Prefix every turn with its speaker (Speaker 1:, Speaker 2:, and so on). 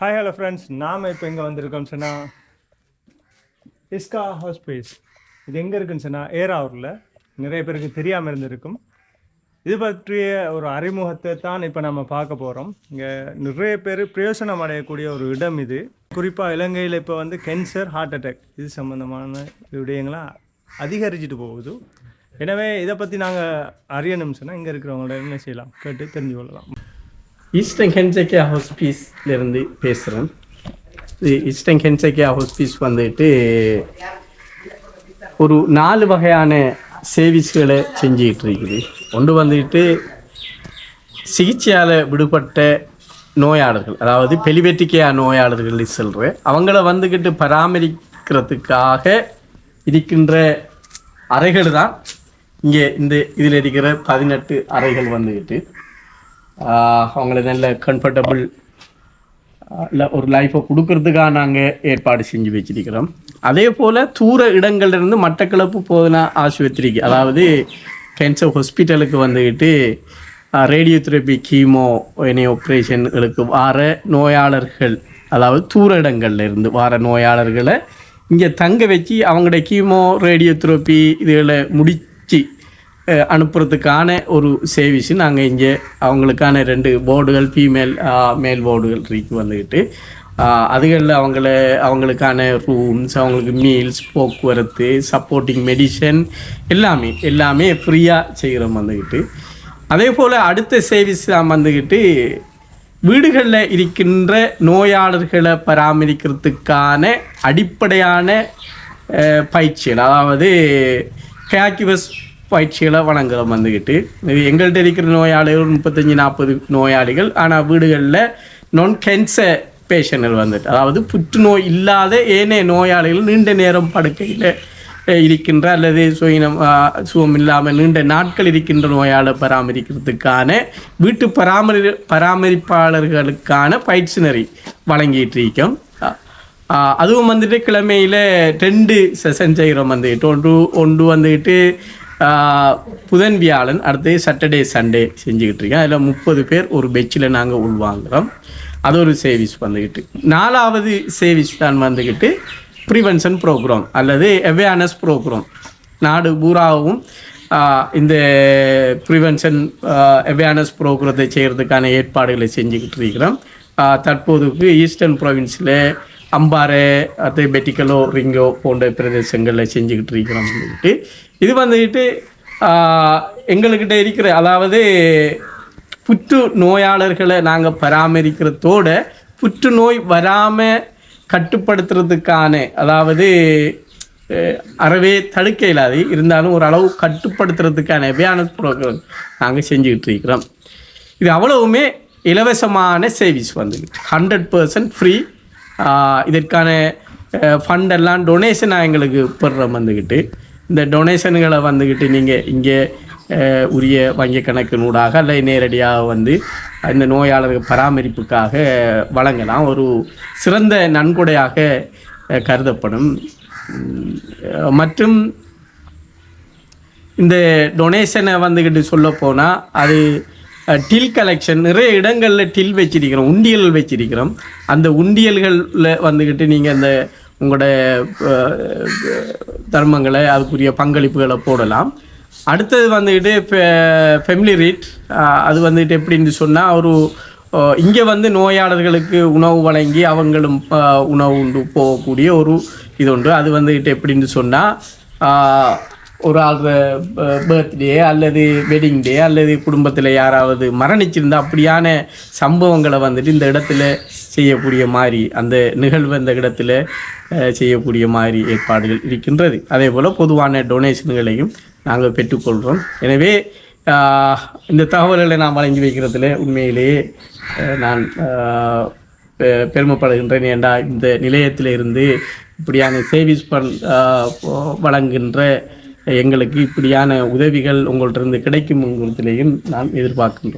Speaker 1: Hi hello friends நாம் இப்போ எங்கே வந்திருக்கோம் சொன்னால் இஸ்கா ஹாஸ்பேஸ் இது எங்கே இருக்குன்னு சொன்னால் ஏராவூரில் நிறைய பேருக்கு தெரியாமல் இருந்திருக்கும். இது பற்றிய ஒரு அறிமுகத்தை தான் இப்போ நம்ம பார்க்க போகிறோம் இங்கே நிறைய பேர் பிரயோசனம் அடையக்கூடிய ஒரு இடம் இது. குறிப்பாக இலங்கையில் இப்போ வந்து கேன்சர் ஹார்ட் அட்டாக் இது சம்மந்தமான விடயங்களாம் அதிகரிச்சுட்டு போகுது. எனவே இதை பற்றி நாங்கள் அறியணும்னு சொன்னால் இங்கே இருக்கிறவங்கள என்ன செய்யலாம்? கேட்டு தெரிஞ்சு கொள்ளலாம்.
Speaker 2: ஈஸ்டர்ன் ஹென்செக்கியா ஹாஸ்பீஸ்லேருந்து பேசுகிறேன் இது ஈஸ்டர்ன் ஹென்செக்கியா ஹாஸ்பீஸ் வந்துட்டு ஒரு நாலு வகையான சேவிஸ்களை செஞ்சுக்கிட்டு இருக்குது. ஒன்று வந்துட்டு சிகிச்சையால் விடுபட்ட நோயாளர்கள் அதாவது பெலிவெட்டிக்கையா நோயாளர்கள் சொல்கிற அவங்கள வந்துக்கிட்டு பராமரிக்கிறதுக்காக இருக்கின்ற அறைகள் தான் இங்கே இந்த இதில் இருக்கிற பதினெட்டு அறைகள் வந்துக்கிட்டு அவங்களுக்கு அவங்கள நல்ல கம்ஃபர்டபுள் ஒரு லைஃப்பை கொடுக்கறதுக்காக நாங்கள் ஏற்பாடு செஞ்சு வச்சிருக்கிறோம். அதே போல் தூர இடங்கள்லேருந்து மட்டக்களப்பு போதனா ஆஸ்பத்திரிக்கு. அதாவது கேன்சர் ஹாஸ்பிட்டலுக்கு வந்துக்கிட்டு ரேடியோ தெரப்பி கீமோ எனி ஆப்ரேஷன்களுக்கு வார நோயாளர்கள் அதாவது தூர இடங்கள்ல இருந்து வார நோயாளர்களை இங்கே தங்க வச்சு அவங்களுடைய கீமோ ரேடியோ தெரப்பி இதுகளை முடித்து அனுப்புறதுக்கான ஒரு சேவிஸ் நாங்கள் இங்கே அவங்களுக்கான ரெண்டு போர்டுகள் ஃபீமேல் மேல் போர்டுகள் இருக்கு வந்துக்கிட்டு அதுகளில் அவங்கள அவங்களுக்கான ரூம்ஸ் அவங்களுக்கு மீல்ஸ் போக்குவரத்து சப்போர்ட்டிங் மெடிசன் எல்லாமே எல்லாமே ஃப்ரீயாக செய்கிறோம் வந்துக்கிட்டு அதே போல் அடுத்த சேவிஸ் தான் வந்துக்கிட்டு வீடுகளில் இருக்கின்ற நோயாளர்களை பராமரிக்கிறதுக்கான அடிப்படையான பயிற்சிகள். அதாவது கேக்கிவஸ் பயிற்சிகளை வழங்குறோம் வந்துக்கிட்டு இது எங்கள்கிட்ட இருக்கிற நோயாளிகள் முப்பத்தஞ்சு நாற்பது நோயாளிகள். ஆனால் வீடுகளில் நான் கேன்சர் பேஷண்ட்கள் வந்துட்டு. அதாவது புற்றுநோய் இல்லாத ஏனைய நோயாளிகள் நீண்ட நேரம் படுக்கையில் இருக்கின்ற அல்லது சுயினம் சுகம் இல்லாமல் நீண்ட நாட்கள் இருக்கின்ற நோயாளை பராமரிக்கிறதுக்கான வீட்டு பராமரி பராமரிப்பாளர்களுக்கான பயிற்சினரை வழங்கிட்டு இருக்கோம். அதுவும் வந்துட்டு கிழமையில் ரெண்டு செஷன் செய்கிறோம் வந்துக்கிட்டு ஒன்று ஒன்று வந்துக்கிட்டு புதன் வியாழன் அடுத்து சாட்டர்டே சண்டே செஞ்சுக்கிட்டு இருக்கேன். அதில் முப்பது பேர் ஒரு பெச்சில் நாங்கள் உள்வாங்குறோம் அது ஒரு சேவிஸ் வந்துக்கிட்டு நாலாவது சேவிஸ் தான் வந்துக்கிட்டு ப்ரிவென்ஷன் ப்ரோக்ராம் அல்லது அவேர்னஸ் ப்ரோக்ராம் நாடு பூராவும் இந்த ப்ரிவென்ஷன் அவேர்னஸ் ப்ரோக்ராத்தை செய்கிறதுக்கான ஏற்பாடுகளை செஞ்சுக்கிட்டு இருக்கிறோம். தற்போதுக்கு ஈஸ்டர்ன் ப்ரொவின்ஸில் அம்பாறை அது பெட்டிக்கலோ ரிங்கோ போன்ற பிரதேசங்களில் செஞ்சுக்கிட்டு இருக்கிறோம் சொல்லிட்டு. இது வந்துக்கிட்டு எங்கள்கிட்ட இருக்கிற அதாவது புற்று நோயாளர்களை நாங்கள் பராமரிக்கிறதோட புற்றுநோய் வராமல் கட்டுப்படுத்துறதுக்கான அதாவது அறவே தடுக்க இல்லாது இருந்தாலும் ஓரளவு கட்டுப்படுத்துறதுக்கான அவேர்னஸ் ப்ரோக்ராம் நாங்கள் செஞ்சுக்கிட்டு இருக்கிறோம். இது அவ்வளவுமே இலவசமான சேவிஸ் வந்துக்கிட்டு ஹண்ட்ரட் பர்சன்ட் ஃப்ரீ இதற்கான ஃபண்டெல்லாம் டொனேஷனாக எங்களுக்கு போடுறோம் வந்துக்கிட்டு இந்த டொனேஷன்களை வந்துக்கிட்டு நீங்கள் இங்கே உரிய வங்கி கணக்கினூடாக அல்ல நேரடியாக வந்து இந்த நோயாளர்கள் பராமரிப்புக்காக வழங்கலாம். ஒரு சிறந்த நன்கொடையாக கருதப்படும். மற்றும் இந்த டொனேஷனை வந்துக்கிட்டு சொல்ல போனால் அது டில் கலெக்ஷன் நிறைய இடங்களில் டில் வச்சிருக்கிறோம் உண்டியல் வச்சிருக்கிறோம். அந்த உண்டியல்களில் வந்துக்கிட்டு நீங்கள் அந்த உங்களோட தர்மங்களை அதுக்குரிய பங்களிப்புகளை போடலாம். அடுத்தது வந்துக்கிட்டு ஃபெமிலி ரீட் அது வந்துட்டு எப்படின்னு சொன்னால் ஒரு இங்கே வந்து நோயாளர்களுக்கு உணவு வழங்கி அவங்களும் உணவு உண்டு போகக்கூடிய ஒரு இது உண்டு. அது வந்துக்கிட்டு எப்படின்னு சொன்னால் ஒரு ஆள் பர்த்டே அல்லது வெட்டிங் டே அல்லது குடும்பத்தில் யாராவது மரணிச்சிருந்தால் அப்படியான சம்பவங்களை வந்துட்டு இந்த இடத்துல செய்யக்கூடிய மாதிரி அந்த நிகழ்வு அந்த இடத்துல செய்யக்கூடிய மாதிரி ஏற்பாடுகள் இருக்கின்றது. அதே போல் பொதுவான டொனேஷன்களையும் நாங்கள் பெற்றுக்கொள்கிறோம். எனவே இந்த தகவல்களை நான் வழங்கி வைக்கிறதுல உண்மையிலேயே நான் பெ- பெருமைப்படுகின்றேன். ஏண்டா இந்த நிலையத்தில் இருந்து இப்படியான சேவிஸ் பண் வழங்குகின்ற எங்களுக்கு இப்படியான உதவிகள் உங்கள்கிட்ட இருந்து கிடைக்கும் உங்களிடத்திலேயும் நான் எதிர்பார்க்கின்றோம்.